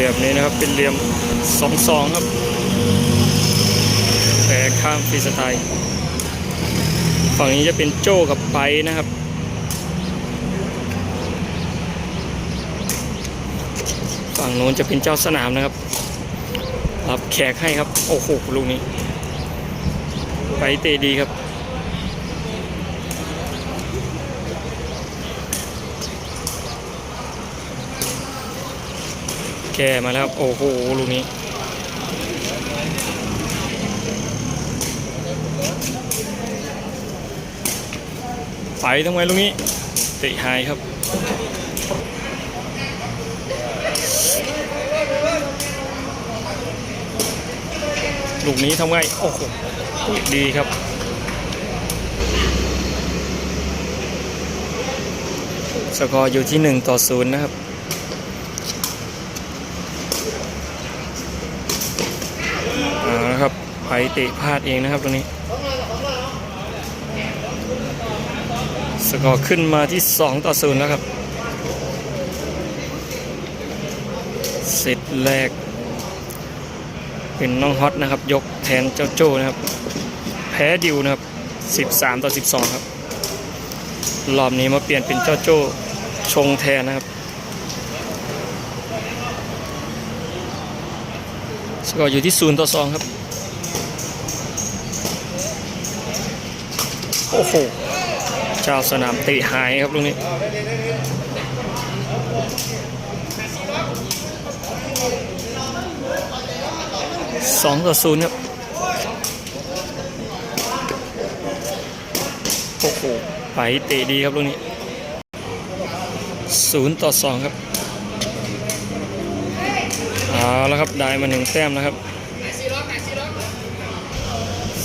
ลี่ยมนี้นะครับ เป็นเหลี่ยมสองสองครับแต่ข้ามฟรีสไตล์ฝั่งนี้จะเป็นโจ้กับไปนะครับฝั่งโน้นจะเป็นเจ้าสนามนะครับ รับแขกให้ครับ โอ้โหลูกนี้ ไปเตะดีครับ แกมาแล้วโอ้โหลูกนี้ ไปทำไมลูกนี้เตะหายครับลูกนี้ทำไงโอ้โหดีครับสกอร์อยู่ที่ 1 ต่อ 0 นะครับ เอาละ ไปเตะพลาดเองนะครับตรงนี้ สกอร์ขึ้นมาที่ 2 ต่อ0แล้วครับเสร็จแรก เป็นน้องฮอตนะครับ ยกแทนเจ้าโจ้นะครับ แพ้ดิวนะครับ 13 ต่อ 12 ครับ รอบนี้มาเปลี่ยนเป็นเจ้าโจ้ชงแทนนะครับสกอร์อยู่ที่ 0 ต่อ 2 ครับ โอ้โห เจ้าสนามเตะหายครับตรงนี้ สองต่อศูนย์ครับ โอ้โห ไปเตะดีครับตรงนี้ศูนย์ต่อสองครับ เอาแล้วครับ ได้มาหนึ่งแต้มแล้วครับ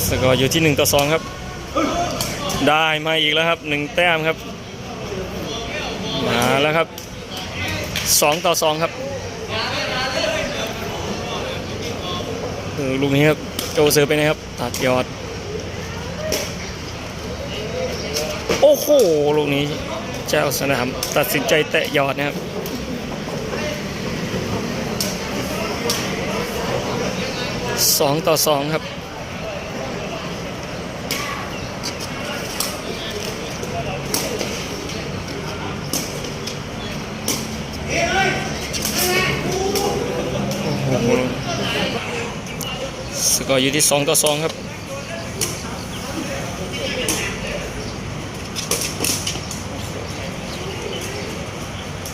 สกอร์อยู่ที่หนึ่งต่อสองครับ ได้มาอีกแล้วครับหนึ่งแต้มครับ มาแล้วครับสองต่อสองครับเออลูกนี้ครับโจเซอร์ไปนะครับ ตัดยอด โอ้โห ลูกนี้เจ้าสนามตัดสินใจแตะยอดนะครับสองต่อสองครับ โอ้โห ส กอร์อยู่ที่สองต่อสองครับ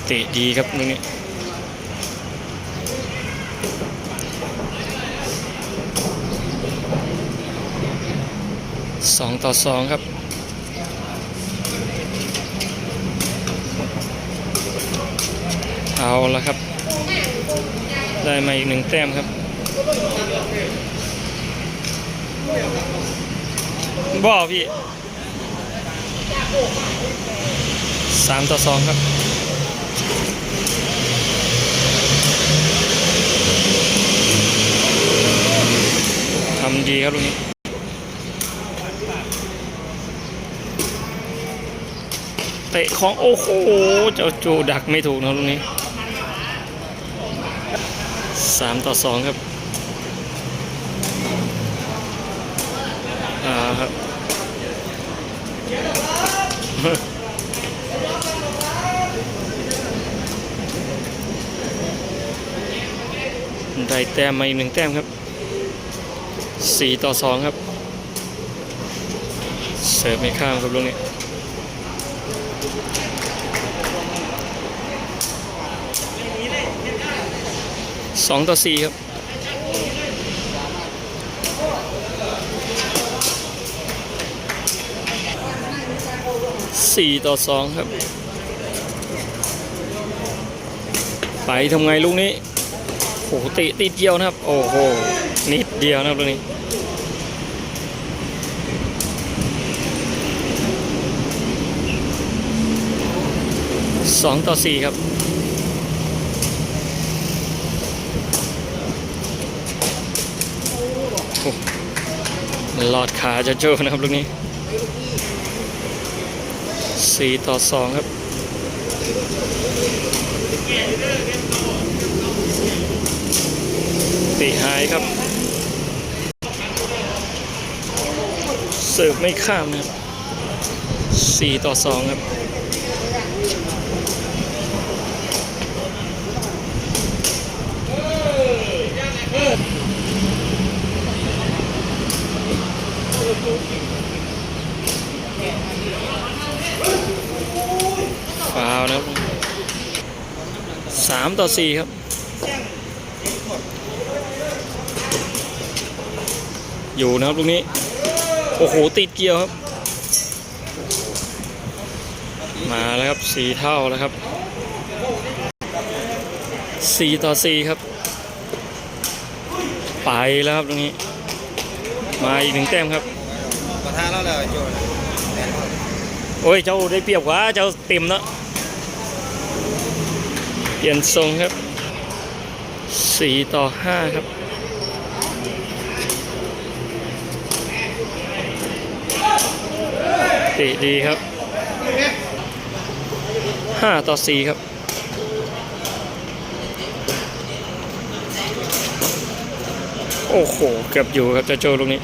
เตะดีครับตรงนี้สองต่อสองครับเอาละครับ ได้มาอีกหนึ่งแต้มครับ บ่พี่สามต่อสองครับทำดีครับลูกนี้เตะของโอ้โหเจ้าจูดักไม่ถูกนะลูกนี้สามต่อสองครับ อ่าครับได้แต้มมาอีกหนึ่งแต้มครับสี่ต่อสองครับ เสิร์ฟไม่ข้ามครับลูกนี้สองต่อสี่ครับ สี่ต่อสองครับ ไปทำไงลูกนี้โอ้โหติติดเดียวนะครับ โอ้โห นิดเดียวนะครับลูกนี้สองต่อสี่ครับหลอดขาจะโจ้นะครับลูกนี้ สี่ต่อสองครับตีหายครับ เสิร์ฟไม่ข้ามนะครับสี่ต่อสองครับ ต่อสี่ครับ อยู่นะครับลูกนี้ โอ้โห ติดเกี่ยวครับ มาแล้วครับสี่เท่าแล้วครับสี่ต่อสี่ครับ ไปแล้วครับตรงนี้ มาอีกหนึ่งแต้มครับประธานแล้วเลยโจนโอ้ย เจ้าได้เปรียบกว่า เจ้าเต็มแล้ว เปลี่ยนทรงครับสี่ต่อห้าครับตะดีครับห้าต่อสี่ครับโอ้โห เกือบอยู่ครับจ้าโจลูกนี้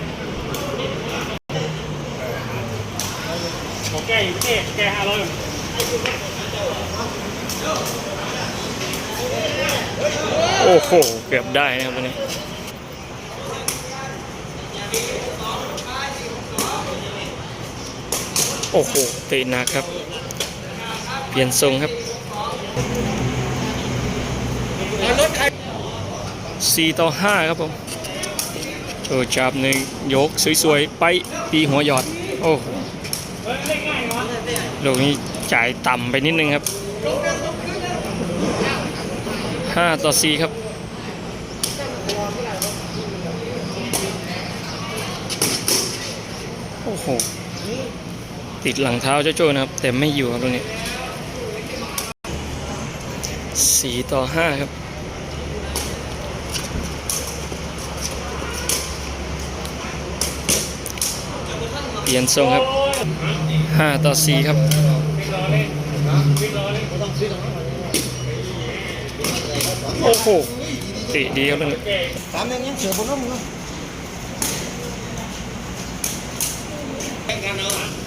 ผมแก้อยู่พี่แก้ห้าร้อย โอ้โห เกือบได้นะครับวันนี้โอ้โหเตะหนักครับ เปลี่ยนทรงครับสี่ต่อห้าครับผมเออจับหนึ่งยกสวยๆ ไปตีหัวหยอด โอ้โหลูกนี้จ่ายต่ำไปนิดนึงครับ ห้าต่อสี่ครับโอ้โหติดหลังเท้าเจ้าโจ้นะครับ แต่ไม่อยู่ครับตรงนี้สี่ต่อห้าครับเปลี่ยนทรงครับห้าต่อสี่ครับ โอ้โหติดีครับตรงนี้สามอย่างเงี้ยเสือบนน้ำมึง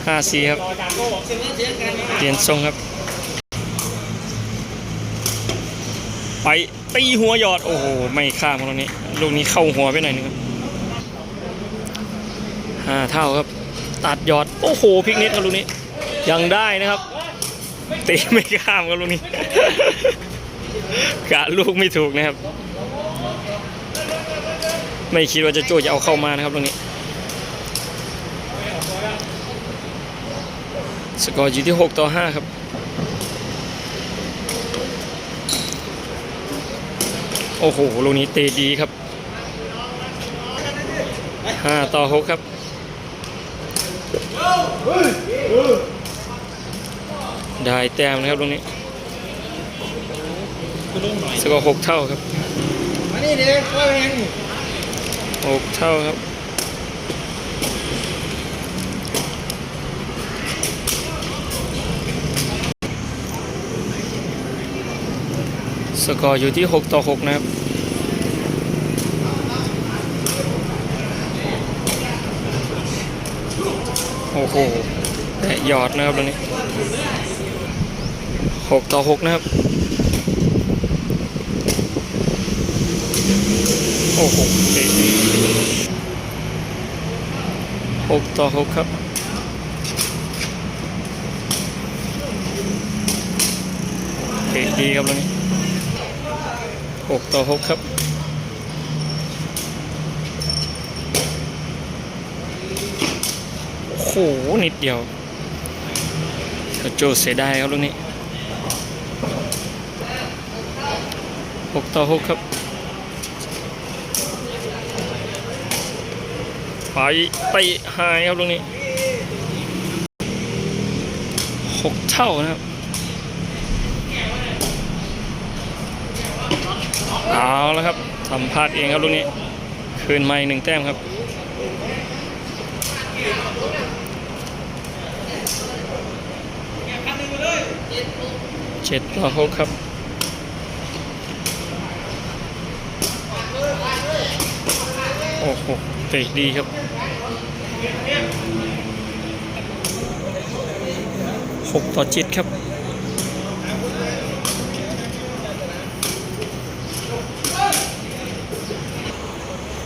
ห้าสี่ครับ เปลี่ยนทรงครับ ไปตีหัวหยอด โอ้โห ไม่ข้ามครับตรงนี้ ลูกนี้เข้าหัวไปหน่อยนึงครับห้าเท่าครับ ตัดหยอด โอ้โหพลิกนิดครับลูกนี้ ยังได้นะครับ ตีไม่ข้ามครับลูกนี้ กะลูกไม่ถูกนะครับ ไม่คิดว่าจะโจ้จะเอาเข้ามานะครับตรงนี้ สกอร์อยู่ที่ 6 ต่อ 5 ครับโอ้โห ลูกนี้เตะดีครับ 5 ต่อ 6 ครับ ได้แต้มนะครับตรงนี้ สกอร์6เท่าครับมานี่เด็กว่าเอง6เท่าครับสกอร์อยู่ที่ 6 ต่อ 6 นะครับ โอ้โหแต่หยอดนะครับตรงนี้ 6 ต่อ 6 นะครับ โอ้โหเก่งหกต่อหกครับเก่งดีครับตรงนี้หกต่อหกครับโอ้โหนิดเดียวโจเสียดายครับตรงนี้หกต่อหกครับ ไปไปหายครับตรงนี้หกเท่านะครับ เอาแล้วครับทำพลาดเองครับตรงนี้ คืนมาอีกหนึ่งแต้มครับเจ็ดต่อหกครับโอ้โหเตะดีครับ หกต่อเจ็ดครับ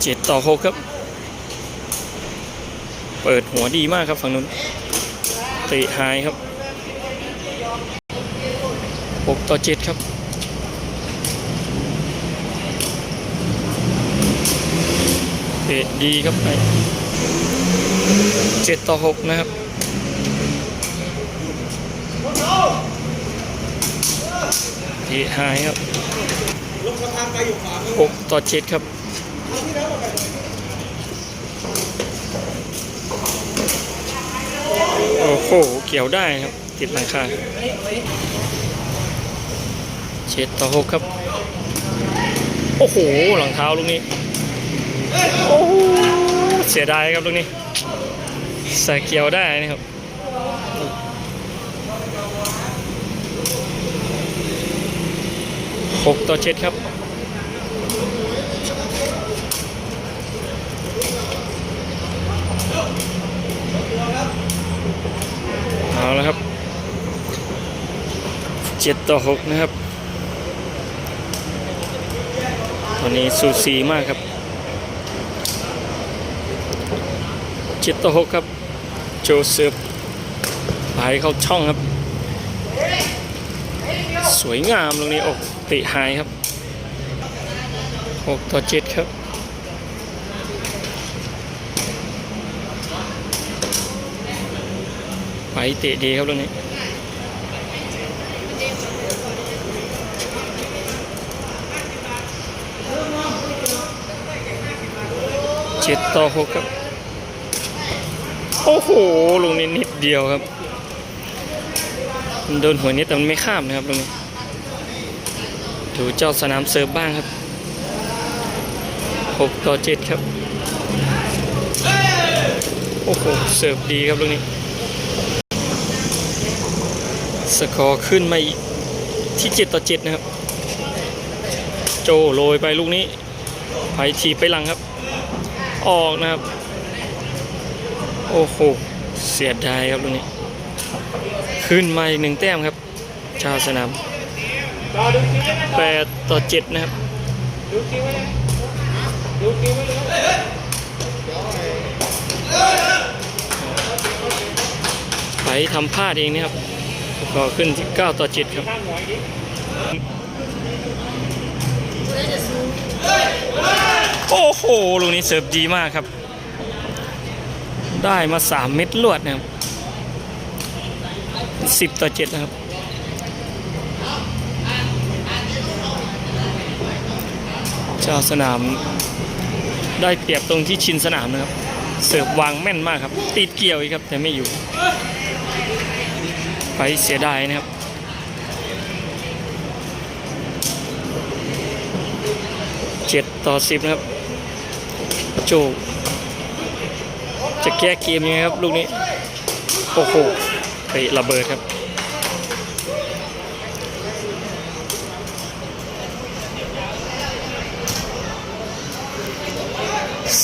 เจ็ดต่อหกครับ เปิดหัวดีมากครับฝั่งนู้นเตะหายครับหกต่อเจ็ดครับเตะดีครับไป เจ็ดต่อหกนะครับเตะหายครับหกต่อเจ็ดครับโอ้โหเกี่ยวได้ครับ ติดหลังคาเจ็ดต่อหกครับ โอ้โหหลังเท้าลูกนี้ โอ้โหเสียดายครับลูกนี้ ใส่เกียวได้นะครับหกต่อเจ็ดครับเอาแล้วครับเจ็ดต่อหกนะครับ ตอนนี้สูสีมากครับ เจ็ดต่อหกครับ โจเซฟไปเข้าช่องครับ สวยงามตรงนี้อกเติหายครับหกต่อเจ็ดครับไปเตะดีครับตรงนี้เจ็ดต่อหกครับ โอ้โห ลงนี้นิดเดียวครับมันโดนหัวนิดแต่มันไม่ข้ามนะครับตรงนี้ดูเจ้าสนามเซิร์ฟบ้างครับหกต่อเจ็ดครับ โอ้โห เสิร์ฟดีครับตรงนี้ สกอร์ขึ้นมาอีกที่ 7 ต่อ 7 นะครับ โจโรยไปลูกนี้ ไปทีไปหลังครับ ออกนะครับ โอ้โห เสียดายครับลูกนี้ ขึ้นมาอีกหนึ่งแต้มครับ ชาวสนาม8ต่อ7นะครับไปทำพลาดเองนะครับก็ขึ้นที่9ต่อ7ครับโอ้โห ลูกนี้เสิร์ฟดีมากครับ ได้มา3เม็ดลวดนะครับ10ต่อ7นะครับ เจ้าสนามได้เปรียบตรงที่ชินสนามนะครับ เสิร์ฟวางแม่นมากครับ ติดเกี่ยวอีกครับ แต่ไม่อยู่ ไปเสียดายนะครับเจ็ดต่อสิบนะครับ โจ จะแก้เกมยังไงครับลูกนี้ โอ้โหไประเบิดครับ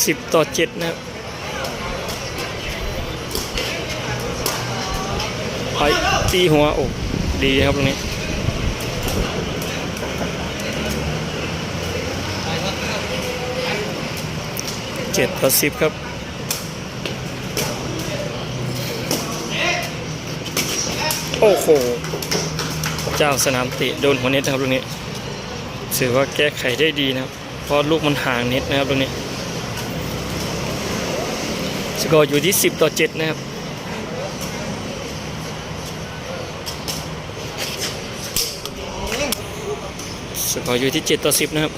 สิบต่อเจ็ดนะครับไปตีหัวโอ้ดีครับตรงนี้เจ็ดต่อสิบครับ โอ้โห เจ้าสนามเตะโดนหัวเน็ตนะครับตรงนี้ถือว่าแก้ไขได้ดีนะครับเพราะลูกมันห่างเน็ตนะครับตรงนี้สกอร์อยู่ที่ 10 ต่อ 7 นะครับสกอร์อยู่ที่ 7 ต่อ 10 นะครับ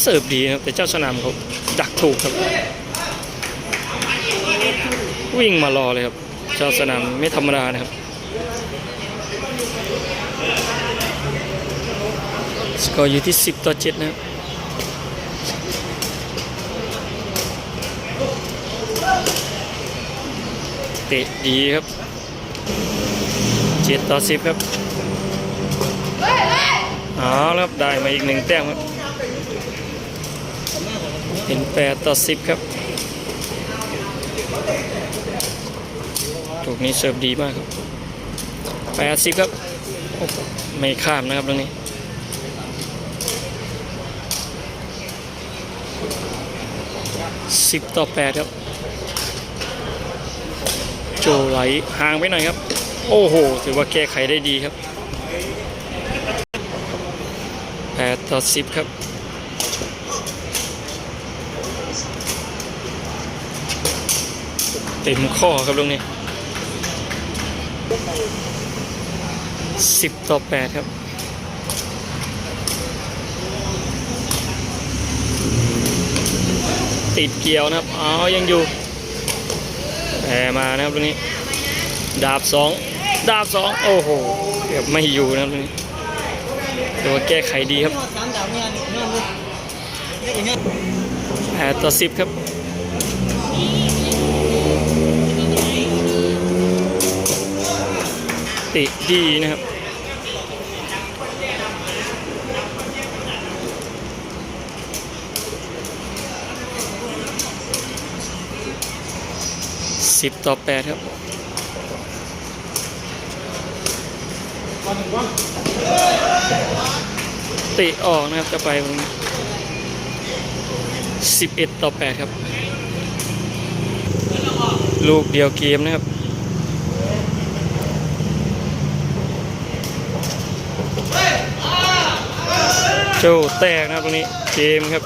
เสิร์ฟดีนะครับ แต่เจ้าสนามเขาดักถูกครับ วิ่งมารอเลยครับ เจ้าสนามไม่ธรรมดานะครับสกอร์อยู่ที่ 10 ต่อ 7 นะครับเตะดีครับ 7 ต่อ 10 ครับเอาแล้วครับได้มาอีกหนึ่งแต้มครับเป็นแปดต่อสิบครับถูก นี้เสิร์ฟดีมากครับแปดสิบครับ ไม่ข้ามนะครับตรงนี้สิบต่อแปดครับ โจไหลห่างไปหน่อยครับ โอ้โห ถือว่าแก้ไขได้ดีครับแปดต่อสิบครับเต็มข้อครับตรงนี้ สิบต่อแปดครับติดเกี่ยวนะครับอ๋อยังอยู่แหมมานะครับตรงนี้ ดาบสองดาบสองโอ้โหเกือบไม่อยู่นะครับตรงนี้แต่ว่าแก้ไขดีครับสามดาวเนี่ยเนี่ยเลยนี่ก็เนี่ยแปดต่อสิบครับ ติดีนะครับสิบต่อแปดครับติออกนะครับจะไปสิบเอ็ดต่อแปดครับ ลูกเดียวเกมนะครับ โจแตกนะครับตรงนี้เกมครับ